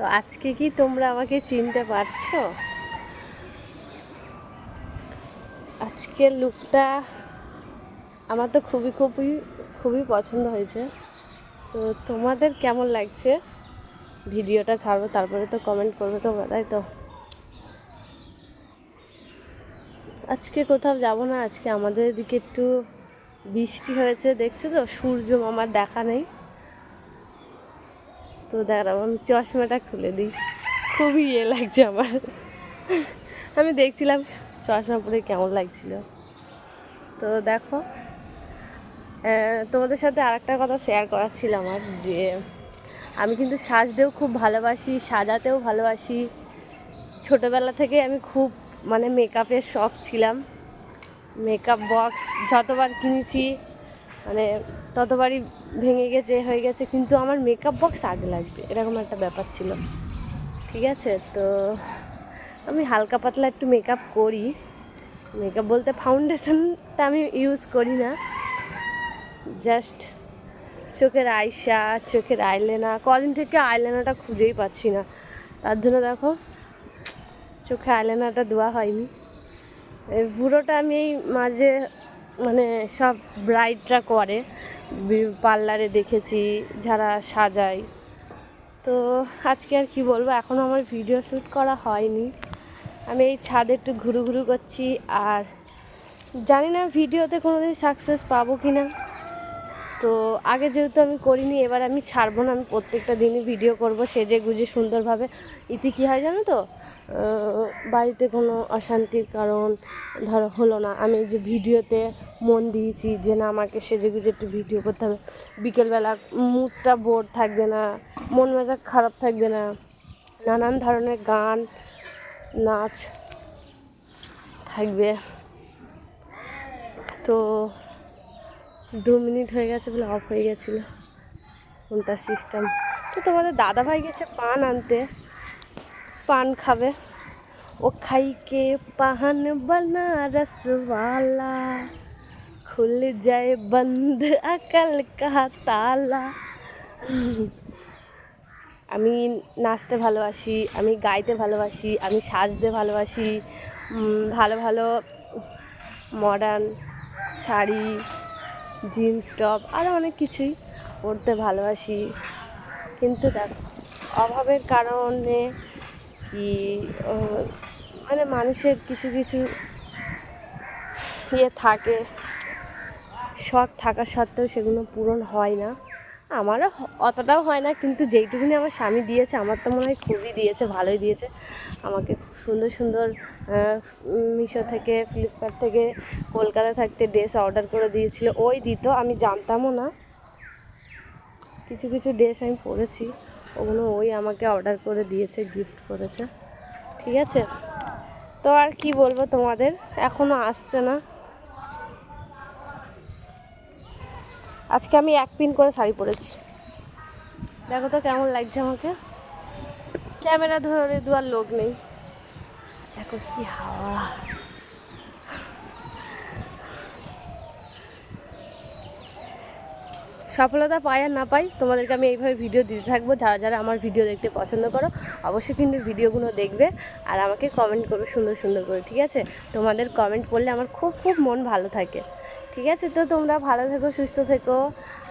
তো আজকে কি তোমরা আমাকে চিনতে পারছ? আজকের লুকটা আমার তো খুবই খুবই খুবই পছন্দ হয়েছে। তো তোমাদের কেমন লাগছে? ভিডিওটা ছাড়বো, তারপরে তো কমেন্ট করবে তোমরা, তাই তো? আজকে কোথাও যাব না, আজকে আমাদের এদিকে একটু বৃষ্টি হয়েছে, দেখছ তো? সূর্য মামার দেখা নেই। তো দাঁড়াও, আমি চশমাটা খুলে দিই। খুবই ইয়ে লাগছে আমার। আমি দেখছিলাম চশমা পরে কেমন লাগছিল। তো দেখো তোমাদের সাথে আরেকটা কথা শেয়ার করার ছিল আমার, যে আমি কিন্তু সাজতেও খুব ভালোবাসি, সাজাতেও ভালোবাসি। ছোটোবেলা থেকে আমি খুব মানে মেকআপের শখ ছিলাম। মেকআপ বক্স যতবার কিনেছি মানে ততবারই ভেঙে গেছে হয়ে গেছে, কিন্তু আমার মেকআপ বক্স আগে লাগবে, এরকম একটা ব্যাপার ছিল। ঠিক আছে? তো আমি হালকা পাতলা একটু মেকআপ করি। মেকআপ বলতে ফাউন্ডেশনটা আমি ইউজ করি না। জাস্ট চোখের আইসা চোখের আইলেনা কদিন থেকে আইলেনাটা খুঁজেই পাচ্ছি না। তার জন্য দেখো, চোখে আইলেনাটা দেওয়া হয়নি। পুরোটা আমি এই মাঝে মানে সব ব্রাইডরা করে। পার্লারে দেখেছি, যারা সাজায়। তো আজকে আর কি বলব এখনও আমার ভিডিও শ্যুট করা হয়নি। আমি এই ছাদে একটু ঘুরু ঘুরু করছি আর জানি না ভিডিওতে কোনোদিন সাকসেস পাবো কি না তো আগে যেহেতু আমি করিনি, এবার আমি ছাড়বো না। আমি প্রত্যেকটা দিনই ভিডিও করব সেজে গুজে সুন্দরভাবে। ইতি কী হয় জানো তো? বাড়িতে কোনো অশান্তির কারণ ধরো হলো না। আমি যে ভিডিওতে মন দিয়েছি যে না, আমাকে সেজে গুজে একটু ভিডিও করতে হবে। বিকেলবেলা মুডটা বোর থাকবে না, মন মেজাজ খারাপ থাকবে না, নানান ধরনের গান, নাচ থাকবে। তো দু মিনিট হয়ে গেছে বলে অফ হয়ে গেছিল। কোনটা সিস্টেম তো তোমাদের দাদা ভাই গেছে পান আনতে। পান খাবে ও খাই কে পাহান बनारस वाला खुल जाए बंद अकल का ताला আমি নাচতে ভালোবাসি আমি গাইতে ভালোবাসি আমি সাজতে ভালোবাসি উম, ভালো ভালো মডার্ন শাড়ি জিন্স টপ আরও অনেক কিছুই পরতে ভালোবাসি কিন্তু দেখ অভাবের কারণে কি মানে মানুষের কিছু কিছু ইয়ে থাকে। শখ থাকা সত্ত্বেও সেগুলো পূরণ হয় না। আমারও অতটাও হয় না, কিন্তু যেইটুকুনি আমার স্বামী দিয়েছে, আমার তো মনে হয় খুবই দিয়েছে, ভালোই দিয়েছে। আমাকে খুব সুন্দর সুন্দর মিশো থেকে, ফ্লিপকার্ট থেকে, কলকাতা থাকতে ড্রেস অর্ডার করে দিয়েছিল। ওই দিত, আমি জানতামও না। কিছু কিছু ড্রেস আমি পরেছি। ওগুলো ওই আমাকে অর্ডার করে দিয়েছে গিফট করেছে। ঠিক আছে? তো আর কি বলব তোমাদের? এখনও আসছে না। আজকে আমি এক পিন করে শাড়ি পরেছি। দেখো তো কেমন লাগছে আমাকে। ক্যামেরা ধরে দেওয়ার লোক নেই। দেখো কি হাওয়া। সফলতা পাই আর না পাই, তোমাদেরকে আমি এইভাবে ভিডিও দিতে থাকব। যারা যারা আমার ভিডিও দেখতে পছন্দ করো, অবশ্যই কিন্তু ভিডিওগুলো দেখবে আর আমাকে কমেন্ট করবে সুন্দর সুন্দর করে, ঠিক আছে? তোমাদের কমেন্ট করলে আমার খুব খুব মন ভালো থাকে, ঠিক আছে? তো তোমরা ভালো থেকো, সুস্থ থেকো,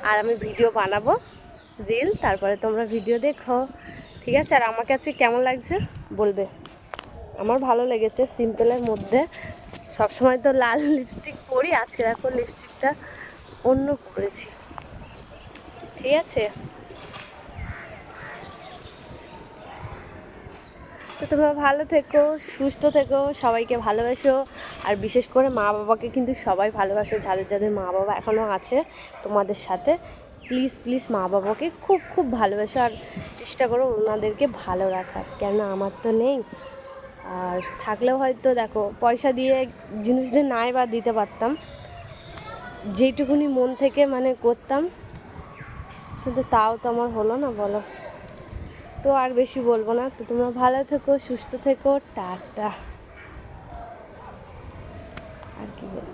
আর আমি ভিডিও বানাবো রিল তারপরে তোমরা ভিডিও দেখো, ঠিক আছে? আর আমাকে আজকে কেমন লাগছে বলবে? আমার ভালো লেগেছে সিম্পলের মধ্যে। সবসময় তো লাল লিপস্টিক পরি, আজকে দেখো লিপস্টিকটা অন্য করেছি। ঠিক আছে? তো তোমরা ভালো থেকো, সুস্থ থেকো, সবাইকে ভালোবাসো। আর বিশেষ করে মা বাবাকে কিন্তু সবাই ভালোবাসো, যাদের যাদের মা বাবা এখনও আছে তোমাদের সাথে। প্লিজ প্লিজ মা বাবাকে খুব খুব ভালোবাসো আর চেষ্টা করো ওনাদেরকে ভালো রাখার কেন আমার তো নেই। আর থাকলেও হয়তো দেখো, পয়সা দিয়ে জিনিসদের নাই বা দিতে পারতাম, যেইটুকুনি মন থেকে মানে করতাম কিন্তু তাও তো আমার হলো না, বলো। তো আর বেশি বলব না। তো তোমরা ভালো থেকো, সুস্থ থেকো, টাটা। আর কি বলব?